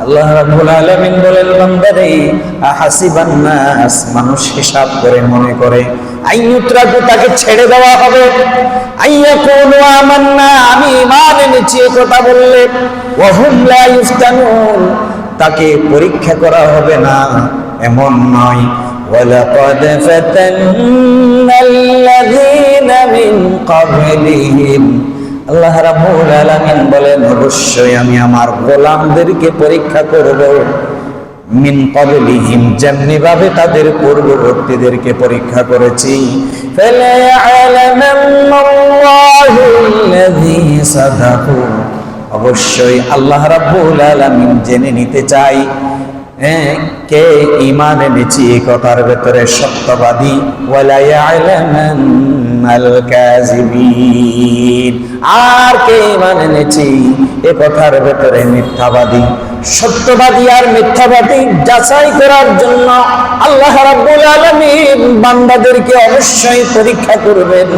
আল্লাহ রাব্বুল আলামিন বলেন বান্দারে আহাসিবান নাস মানুষ হিসাব করে মনে করে আইয়ুতরাকু তাকে ছেড়ে দেওয়া হবে আইয়াকুনু আমান্না আমি ঈমান এনেছি এই কথা বললে ওয়াহুম লা ইফতানুন তাকে পরীক্ষা করা হবে না এমন নয় ولقد فتنا الذين من قبلهم আল্লাহ রাব্বুল আলামিন বলেন অবশ্যই আমি আমার গোলামদেরকে পরীক্ষা করব। মিন ক্বাবলিহিম যেমনি ভাবে তাদের পূর্ববর্তীদেরকে পরীক্ষা করেছি। অবশ্যই আল্লাহ রাব্বুল আলামিন জেনে নিতে চাই হ্যাঁ, কে ইমান এনেছি এই কথার ভেতরে সত্যবাদী। ওয়ালা আর কে মানে এনেছি এ কথার ভেতরে মিথ্যাবাদী, সত্যবাদী আর মিথ্যাবাদী যাচাই করার জন্য আল্লাহ রাব্বুল আলামিন বান্দাদেরকে অবশ্যই পরীক্ষা করবেন।